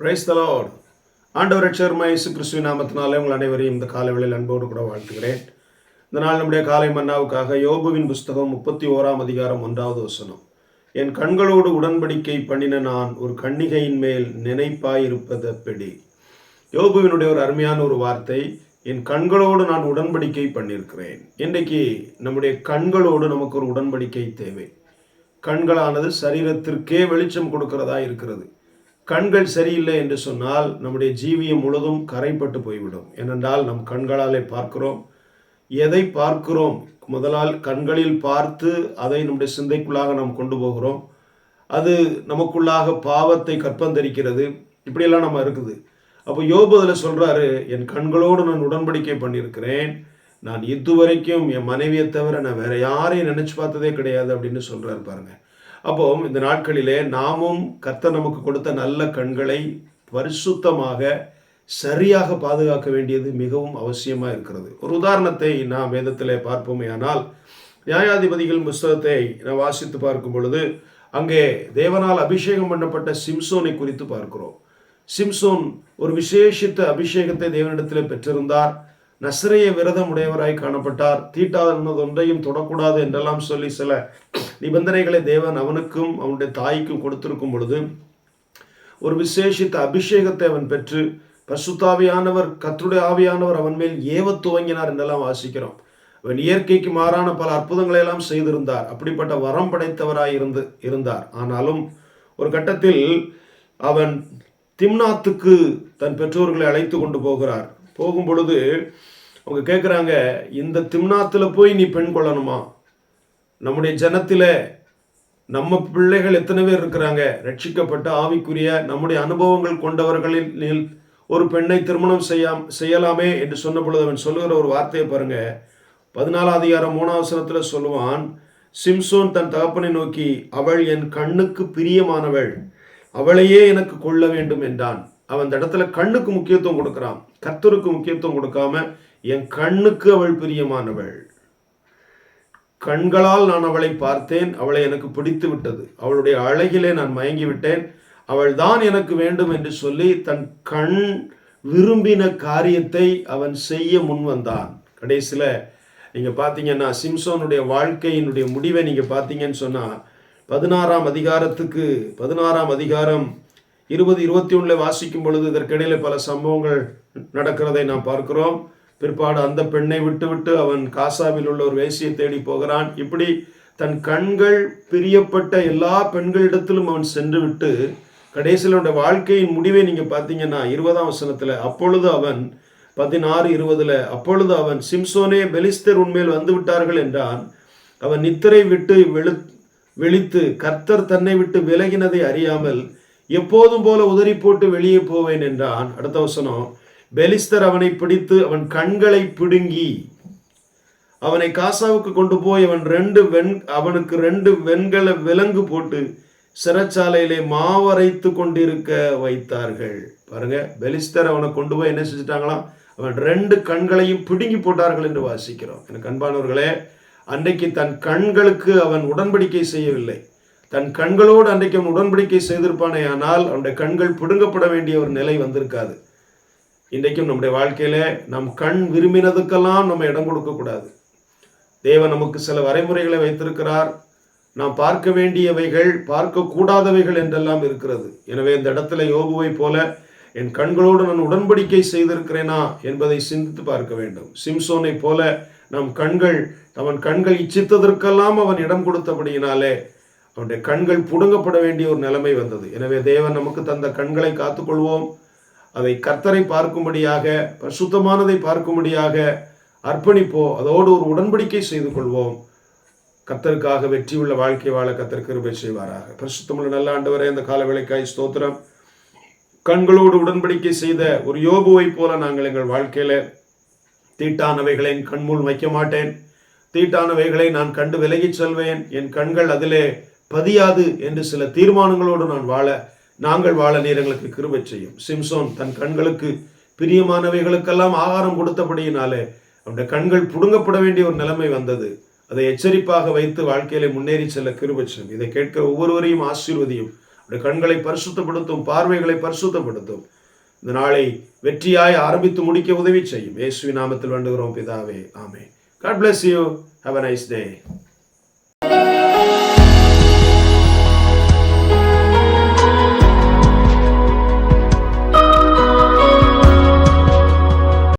Price தலாட் ஆண்டவர் ரட்சகர்மா இயேசு கிறிஸ்துவின் நாமத்தினாலே உங்கள் அனைவரையும் இந்த காலவேளையில் அன்போடு கூட வாழ்த்துகிறேன். இந்த நாள் நம்முடைய காலை மன்னாவுக்காக யோபுவின் புஸ்தகம் முப்பத்தி ஓராம் அதிகாரம் ஒன்றாவது வசனம். என் கண்களோடு உடன்படிக்கை பண்ணின நான் ஒரு கன்னிகையின் மேல் நினைப்பாயிருப்பதப்படி. யோபுவினுடைய ஒரு அருமையான ஒரு வார்த்தை என் கண்களோடு நான் உடன்படிக்கை பண்ணியிருக்கிறேன். இன்றைக்கு நம்முடைய கண்களோடு நமக்கு ஒரு உடன்படிக்கை தேவை. கண்களானது சரீரத்திற்கே வெளிச்சம் கொடுக்கிறதா இருக்கிறது. கண்கள் சரியில்லை என்று சொன்னால் நம்முடைய ஜீவியம் முழுதும் கரைப்பட்டு போய்விடும். ஏனென்றால் நம் கண்களாலே பார்க்கிறோம். எதை பார்க்கிறோம்? முதலால் கண்களில் பார்த்து அதை நம்முடைய சிந்தைக்குள்ளாக நாம் கொண்டு போகிறோம். அது நமக்குள்ளாக பாவத்தை கற்பந்தரிக்கிறது. இப்படியெல்லாம் நம்ம இருக்குது. அப்போ யோபு அதில் சொல்கிறாரு என் கண்களோடு நான் உடன்படிக்கை பண்ணியிருக்கிறேன். நான் இதுவரைக்கும் என் மனைவியை தவிர நான் வேற யாரையும் நினைச்சு பார்த்ததே கிடையாது அப்படின்னு சொல்கிறாரு பாருங்கள் அப்போ இந்த நாட்களிலே நாமும் கர்த்தர் நமக்கு கொடுத்த நல்ல கண்களை பரிசுத்தமாக சரியாக பாதுகாக்க வேண்டியது மிகவும் அவசியமாக இருக்கிறது. ஒரு உதாரணத்தை நாம் வேதத்திலே பார்ப்போமே ஆனால் நியாயாதிபதிகள் புஸ்தகத்தை நான் வாசித்து பார்க்கும் பொழுது அங்கே தேவனால் அபிஷேகம் பண்ணப்பட்ட சிம்சோனை குறித்து பார்க்கிறோம். சிம்சோன் ஒரு விசேஷித்த அபிஷேகத்தை தேவனிடத்தில் பெற்றிருந்தார். நசிரைய விரதம் உடையவராய் காணப்பட்டார். தீட்டாதனது ஒன்றையும் தொடக்கூடாது என்றெல்லாம் சொல்லி சில நிபந்தனைகளை தேவன் அவனுக்கும் அவனுடைய தாய்க்கும் கொடுத்திருக்கும் பொழுது ஒரு விசேஷித்த அபிஷேகத்தை அவன் பெற்று பசுத்தாவியானவர் கத்துடைய ஆவியானவர் அவன் மேல் ஏவ துவங்கினார் என்றெல்லாம் வாசிக்கிறோம். அவன் இயற்கைக்கு மாறான பல அற்புதங்களை எல்லாம் செய்திருந்தார். அப்படிப்பட்ட வரம் படைத்தவராய் இருந்து இருந்தார். ஆனாலும் ஒரு கட்டத்தில் அவன் திம்னாத்துக்கு தன் பெற்றோர்களை அழைத்து கொண்டு போகிறார். போகும் பொழுது அவங்க கேட்குறாங்க இந்த திம்னாத்தில் போய் நீ பெண் கொள்ளணுமா? நம்முடைய ஜனத்தில் நம்ம பிள்ளைகள் எத்தனை பேர் இருக்கிறாங்க? ரட்சிக்கப்பட்ட ஆவிக்குரிய நம்முடைய அனுபவங்கள் கொண்டவர்களில் ஒரு பெண்ணை திருமணம் செய்யாம் செய்யலாமே என்று சொன்ன பொழுது அவன் சொல்லுகிற ஒரு வார்த்தையை பாருங்க. பதினாலாம் அதிகாரம் மூணாவசனத்தில் சொல்லுவான் சிம்சோன் தன் தகப்பனை நோக்கி அவள் என் கண்ணுக்கு பிரியமானவள் அவளையே எனக்கு கொள்ள வேண்டும் என்றான். அவன் அந்த இடத்துல கண்ணுக்கு முக்கியத்துவம் கொடுக்கிறான். கத்தருக்கு முக்கியத்துவம் கொடுக்காம என் கண்ணுக்கு அவள் பிரியமானவள். கண்களால் நான் அவளை பார்த்தேன். அவளை எனக்கு பிடித்து விட்டது அவளுடைய அழகிலே நான் மயங்கி விட்டேன் அவள் தான் எனக்கு வேண்டும் என்று சொல்லி தன் கண் விரும்பின காரியத்தை அவன் செய்ய முன் வந்தான். கடைசியில் நீங்கள் பார்த்தீங்கன்னா சிம்சோனுடைய வாழ்க்கையினுடைய முடிவை நீங்கள் பார்த்தீங்கன்னு சொன்னால் பதினாறாம் அதிகாரத்துக்கு பதினாறாம் அதிகாரம் இருபது இருபத்தி ஒன்றில் வாசிக்கும் பொழுது இதற்கிடையில் பல சம்பவங்கள் நடக்கிறதை நாம் பார்க்கிறோம். பிற்பாடு அந்த பெண்ணை விட்டுவிட்டு அவன் காசாவில் உள்ள ஒரு வேசியை தேடி போகிறான். இப்படி தன் கண்கள் பிரியப்பட்ட எல்லா பெண்களிடத்திலும் அவன் சென்று விட்டு கடைசியில் அவனுடைய வாழ்க்கையின் முடிவை நீங்கள் பார்த்தீங்கன்னா இருபதாம் வசனத்தில் அப்பொழுது அவன் பதினாறு இருபதுல அப்பொழுது அவன் சிம்சோனே பெலிஸ்தர் உண்மையில் வந்து விட்டார்கள் என்றான். அவன் நித்திரை விட்டு வெளு வெளித்து கர்த்தர் தன்னை விட்டு விலகினதை அறியாமல் எப்போதும் போல உதறி போட்டு வெளியே போவேன் என்றான். அடுத்த வசனம் பெலிஸ்தர் அவனை பிடித்து அவன் கண்களை பிடுங்கி அவனை காசாவுக்கு கொண்டு போய் அவன் ரெண்டு வெண் அவனுக்கு ரெண்டு வெண்கல விலங்கு போட்டு சிறைச்சாலையிலே மாவரைத்து கொண்டிருக்க வைத்தார்கள். பாருங்க பெலிஸ்தர் அவனை கொண்டு போய் என்ன செஞ்சிட்டாங்களாம் அவன் ரெண்டு கண்களையும் பிடுங்கி போட்டார்கள் என்று வாசிக்கிறோம். எனக்கு அன்பானவர்களே அன்றைக்கு தன் கண்களுக்கு அவன் உடன்படிக்கை செய்யவில்லை. தன் கண்களோடு அன்றைக்கு அவன் உடன்படிக்கை செய்திருப்பானே ஆனால் அவனுடைய கண்கள் பிடுங்கப்பட வேண்டிய ஒரு நிலை வந்திருக்காது. இன்றைக்கும் நம்முடைய வாழ்க்கையில் நம் கண் விரும்பினதுக்கெல்லாம் நம்ம இடம் கொடுக்கக்கூடாது தேவன் நமக்கு சில வரைமுறைகளை வைத்திருக்கிறார். நாம் பார்க்க வேண்டியவைகள் பார்க்கக்கூடாதவைகள் என்றெல்லாம் இருக்கிறது. எனவே இந்த இடத்துல யோபுவை போல என் கண்களோடு நான் உடன்படிக்கை செய்திருக்கிறேனா என்பதை சிந்தித்து பார்க்க வேண்டும். சிம்சோனை போல நம் கண்கள் அவன் கண்கள் இச்சித்ததற்கெல்லாம் அவன் இடம் கொடுத்தபடியினாலே அவனுடைய கண்கள் புடுங்கப்பட வேண்டிய ஒரு நிலைமை வந்தது. எனவே தேவன் நமக்கு தந்த கண்களை காத்துக்கொள்வோம். அதை கர்த்தரை பார்க்கும்படியாக சுத்தமானதை பார்க்கும்படியாக அர்ப்பணிப்போ அதோடு ஒரு உடன்படிக்கை செய்து கொள்வோம். கத்தருக்காக வெற்றியுள்ள வாழ்க்கை வாழ கர்த்தர் கிருபை செய்வாராக. பரிசுத்தமுள்ள நல்ல ஆண்டவரே இந்த கால வேலைக்காய் ஸ்தோத்திரம். கண்களோடு உடன்படிக்கை செய்த ஒரு யோபுவை போல நாங்கள் எங்கள் வாழ்க்கையில தீட்டானவைகளை என் கண்முள் வைக்க மாட்டேன் தீட்டானவைகளை நான் கண்டு விலகிச் செல்வேன். என் கண்கள் அதிலே பதியாது என்று சில தீர்மானங்களோடு நான் வாழ நாங்கள் வாழ நீர் எங்களுக்கு கிருபை செய்யும் சிம்சோன் தன் கண்களுக்கு பிரியமானவைகளுக்கெல்லாம் ஆகாரம் கொடுத்தபடியினாலே அவனுடைய கண்கள் புடுங்கப்பட வேண்டிய ஒரு நிலைமை வந்தது. அதை எச்சரிப்பாக வைத்து வாழ்க்கையில முன்னேறி செல்ல கிருபை செய்யும் இதை கேட்கிற ஒவ்வொருவரையும் ஆசீர்வதியும். அவருடைய கண்களை பரிசுத்தப்படுத்தும் பார்வைகளை பரிசுத்தப்படுத்தும். இந்த நாளை வெற்றியாய் ஆரம்பித்து முடிக்க உதவி செய்யும். இயேசுவி நாமத்தில் வேண்டுகிறோம் பிதாவே. Amen God bless you have a nice day